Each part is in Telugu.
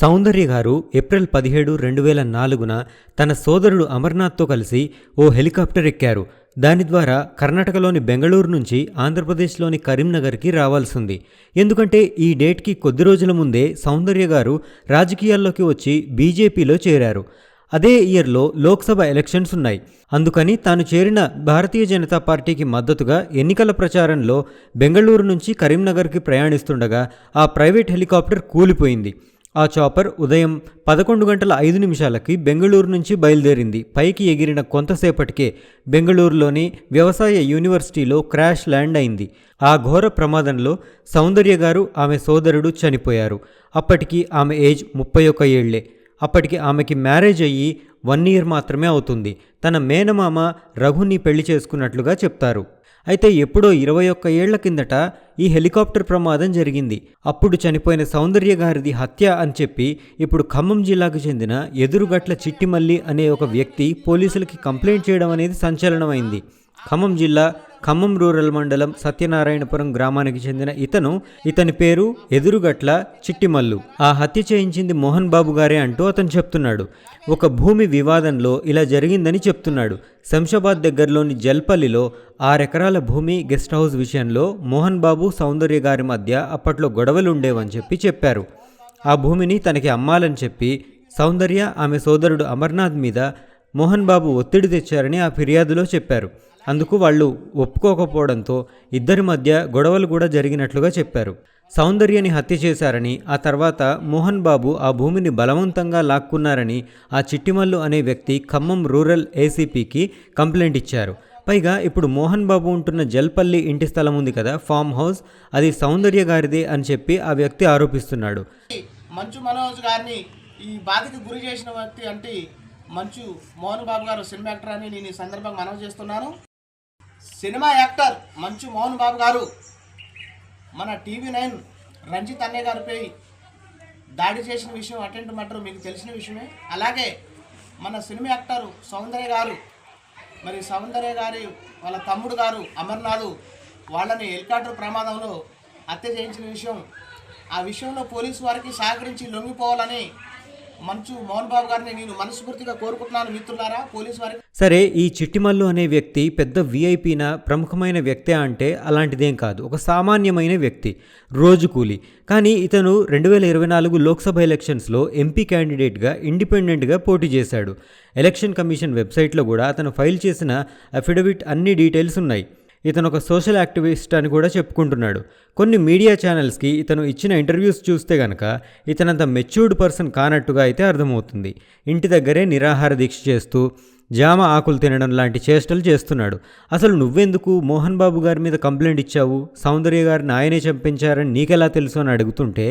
సౌందర్య గారు ఏప్రిల్ పదిహేడు రెండు వేల నాలుగున తన సోదరుడు అమర్నాథ్తో కలిసి ఓ హెలికాప్టర్ ఎక్కారు. దాని ద్వారా కర్ణాటకలోని బెంగళూరు నుంచి ఆంధ్రప్రదేశ్లోని కరీంనగర్కి రావాల్సింది. ఎందుకంటే ఈ డేట్కి కొద్ది రోజుల ముందే సౌందర్య గారు రాజకీయాల్లోకి వచ్చి బీజేపీలో చేరారు. అదే ఇయర్లో లోక్సభ ఎలక్షన్స్ ఉన్నాయి. అందుకని తాను చేరిన భారతీయ జనతా పార్టీకి మద్దతుగా ఎన్నికల ప్రచారంలో బెంగళూరు నుంచి కరీంనగర్కి ప్రయాణిస్తుండగా ఆ ప్రైవేట్ హెలికాప్టర్ కూలిపోయింది. ఆ చాపర్ ఉదయం పదకొండు గంటల ఐదు నిమిషాలకి బెంగళూరు నుంచి బయలుదేరింది. పైకి ఎగిరిన కొంతసేపటికే బెంగళూరులోని వ్యవసాయ యూనివర్సిటీలో క్రాష్ ల్యాండ్ అయింది. ఆ ఘోర ప్రమాదంలో సౌందర్య గారు ఆమె సోదరుడు చనిపోయారు. అప్పటికి ఆమె ఏజ్ ముప్పై ఒక్క ఏళ్ళే. అప్పటికి ఆమెకి మ్యారేజ్ అయ్యి వన్ ఇయర్ మాత్రమే అవుతుంది. తన మేనమామ రఘుని పెళ్ళి చేసుకున్నట్లుగా చెప్తారు. అయితే ఎప్పుడో ఇరవై ఒక్క ఏళ్ళ కిందట ఈ హెలికాప్టర్ ప్రమాదం జరిగింది. అప్పుడు చనిపోయిన సౌందర్య గారిది హత్య అని చెప్పి ఇప్పుడు ఖమ్మం జిల్లాకు చెందిన ఎదురుగట్ల చిట్టిమల్లి అనే ఒక వ్యక్తి పోలీసులకి కంప్లైంట్ చేయడం అనేది సంచలనమైంది. ఖమ్మం జిల్లా ఖమ్మం రూరల్ మండలం సత్యనారాయణపురం గ్రామానికి చెందిన ఇతను ఇతని పేరు ఎదురుగట్ల చిట్టిమల్లు. ఆ హత్య చేయించింది మోహన్ బాబు గారే అంటూ అతను చెప్తున్నాడు. ఒక భూమి వివాదంలో ఇలా జరిగిందని చెప్తున్నాడు. శంషాబాద్ దగ్గరలోని జల్పల్లిలో ఆరెకరాల భూమి గెస్ట్ హౌస్ విషయంలో మోహన్ బాబు సౌందర్య గారి మధ్య అప్పట్లో గొడవలు ఉండేవని చెప్పి చెప్పారు. ఆ భూమిని తనకి అమ్మాలని చెప్పి సౌందర్య ఆమె సోదరుడు అమర్నాథ్ మీద మోహన్ బాబు ఒత్తిడి తెచ్చారని ఆ ఫిర్యాదులో చెప్పారు. అందుకు వాళ్ళు ఒప్పుకోకపోవడంతో ఇద్దరి మధ్య గొడవలు కూడా జరిగినట్లుగా చెప్పారు. సౌందర్యని హత్య చేశారని ఆ తర్వాత మోహన్ బాబు ఆ భూమిని బలవంతంగా లాక్కున్నారని ఆ చిట్టిమల్లు అనే వ్యక్తి ఖమ్మం రూరల్ ఏసీపీకి కంప్లైంట్ ఇచ్చారు. పైగా ఇప్పుడు మోహన్ బాబు ఉంటున్న జల్పల్లి ఇంటి స్థలం ఉంది కదా ఫామ్ హౌస్ అది సౌందర్య గారిదే అని చెప్పి ఆ వ్యక్తి ఆరోపిస్తున్నాడు. మంచు మనోజ్ గారిని ఈ బాధకి గురి చేసిన వ్యక్తి అంటే మంచు మోహన్ బాబు గారు సినిమా యాక్టర్ అని నేను ఈ సందర్భంగా మనవి చేస్తున్నాను. సినిమా యాక్టర్ మంచు మోహన్ బాబు గారు మన టీవీ నైన్ రంజిత్ అన్నయ్య గారిపై దాడి చేసిన విషయం అటెంట్ మటర్ మీకు తెలిసిన విషయమే. అలాగే మన సినిమా యాక్టర్ సౌందర్య గారు మరి సౌందర్య గారి వాళ్ళ తమ్ముడు గారు అమర్నాథ్ వాళ్ళని హెలికాప్టర్ ప్రమాదంలో హత్య చేయించిన విషయం. ఆ విషయంలో పోలీసు వారికి సహకరించి లొంగిపోవాలని మంచు మోహన్ బాబు గారిని నేను మనస్ఫూర్తిగా కోరుకుంటున్నాను మిత్రులారా పోలీసు వారికి సరే ఈ చిట్టిమల్లు అనే వ్యక్తి పెద్ద విఐపిన ప్రముఖమైన వ్యక్తి అంటే అలాంటిదేం కాదు. ఒక సామాన్యమైన వ్యక్తి రోజు కూలి. కానీ ఇతను రెండు వేల ఇరవై నాలుగు లోక్సభ ఎలక్షన్స్లో ఎంపీ క్యాండిడేట్గా ఇండిపెండెంట్గా పోటీ చేశాడు. ఎలక్షన్ కమిషన్ వెబ్సైట్లో కూడా అతను ఫైల్ చేసిన అఫిడవిట్ అన్ని డీటెయిల్స్ ఉన్నాయి. ఇతను ఒక సోషల్ యాక్టివిస్ట్ అని కూడా చెప్పుకుంటున్నాడు. కొన్ని మీడియా ఛానల్స్కి ఇతను ఇచ్చిన ఇంటర్వ్యూస్ చూస్తే గనక ఇతనంత మెచ్యూర్డ్ పర్సన్ కానట్టుగా అయితే అర్థమవుతుంది. ఇంటి దగ్గరే నిరాహార దీక్ష చేస్తూ జామ ఆకులు తినడం లాంటి చేష్టలు చేస్తున్నాడు. అసలు నువ్వెందుకు మోహన్ బాబు గారి మీద కంప్లైంట్ ఇచ్చావు? సౌందర్య గారిని ఆయనే చంపించారని నీకెలా తెలుసు అని అడుగుతుంటే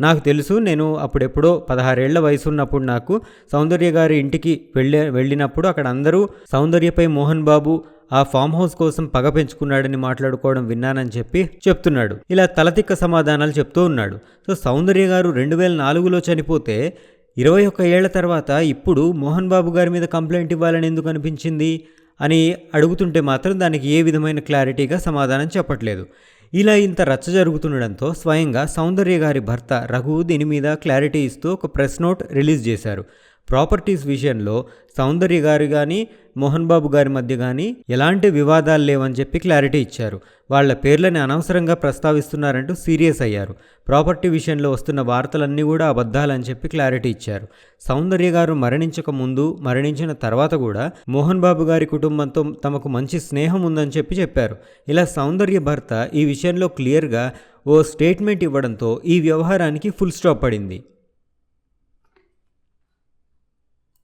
నాకు తెలుసు నేను అప్పుడెప్పుడో పదహారేళ్ళ వయసు ఉన్నప్పుడు నాకు సౌందర్య గారి ఇంటికి వెళ్ళే వెళ్ళినప్పుడు అక్కడ అందరూ సౌందర్యపై మోహన్ బాబు ఆ ఫామ్ హౌస్ కోసం పగ పెంచుకున్నాడని మాట్లాడుకోవడం విన్నానని చెప్పి చెప్తున్నాడు. ఇలా తలతిక్క సమాధానాలు చెప్తూ ఉన్నాడు. సో సౌందర్య గారు రెండు వేల నాలుగులో చనిపోతే ఇరవై ఒక్క ఏళ్ళ తర్వాత ఇప్పుడు మోహన్ బాబు గారి మీద కంప్లైంట్ ఇవ్వాలని ఎందుకు అనిపించింది అని అడుగుతుంటే మాత్రం దానికి ఏ విధమైన క్లారిటీగా సమాధానం చెప్పట్లేదు. ఇలా ఇంత రచ్చ జరుగుతుండడంతో స్వయంగా సౌందర్య గారి భర్త రఘు దీని మీద క్లారిటీ ఇస్తూ ఒక ప్రెస్ నోట్ రిలీజ్ చేశారు. ప్రాపర్టీస్ విషయంలో సౌందర్య గారు కానీ మోహన్ బాబు గారి మధ్య కానీ ఎలాంటి వివాదాలు లేవని చెప్పి క్లారిటీ ఇచ్చారు. వాళ్ళ పేర్లని అనవసరంగా ప్రస్తావిస్తున్నారంటూ సీరియస్ అయ్యారు. ప్రాపర్టీ విషయంలో వస్తున్న వార్తలన్నీ కూడా అబద్ధాలని చెప్పి క్లారిటీ ఇచ్చారు. సౌందర్య గారు మరణించక ముందు మరణించిన తర్వాత కూడా మోహన్ బాబు గారి కుటుంబంతో తమకు మంచి స్నేహం ఉందని చెప్పి చెప్పారు. ఇలా సౌందర్య భర్త ఈ విషయంలో క్లియర్గా ఓ స్టేట్మెంట్ ఇవ్వడంతో ఈ వ్యవహారానికి ఫుల్ స్టాప్ పడింది.